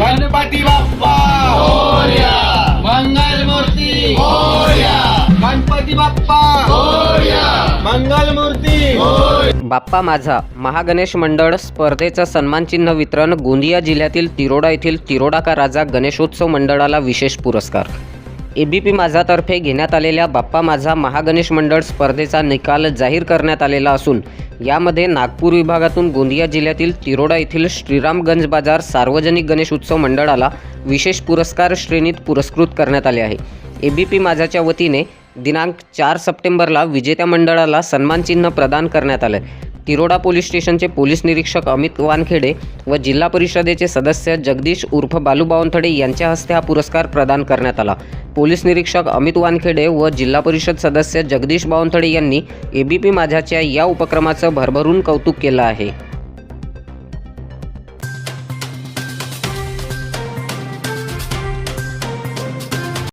गणपती बाप्पा! मोर्या मंगल मूर्ती मोर्या गणपती बाप्पा! मोर्या मंगल मूर्ती बाप्पा माझा महागणेश मंडळ स्पर्धेचं सन्मानचिन्ह वितरण गोंदिया जिल्ह्यातील तिरोडा येथील तिरोडा का राजा गणेशोत्सव मंडळाला विशेष पुरस्कार. ए बी पी माझातर्फे घेण्यात आलेल्या बाप्पा माझा महागणेश मंडळ स्पर्धेचा निकाल जाहीर करण्यात आलेला असून यामध्ये नागपूर विभागातून गोंदिया जिल्ह्यातील तिरोडा येथील श्रीरामगंज बाजार सार्वजनिक गणेश उत्सव मंडळाला विशेष पुरस्कार श्रेणीत पुरस्कृत करण्यात आले आहे. ए बी पी माझाच्या वतीने दिनांक चार सप्टेंबरला विजेत्या मंडळाला सन्मानचिन्ह प्रदान करण्यात आलं तिरोडा पोलीस स्टेशनचे पोलीस निरीक्षक अमित वानखेडे व जिल्हा परिषदेचे सदस्य जगदीश उर्फ बालू बावनथडे यांच्या हस्ते हा पुरस्कार प्रदान करण्यात आला. पोलीस निरीक्षक अमित वानखेडे व जिल्हा परिषद सदस्य जगदीश बावनथडे यांनी ए बी पी माझ्याच्या या उपक्रमाचं भरभरून कौतुक केलं आहे.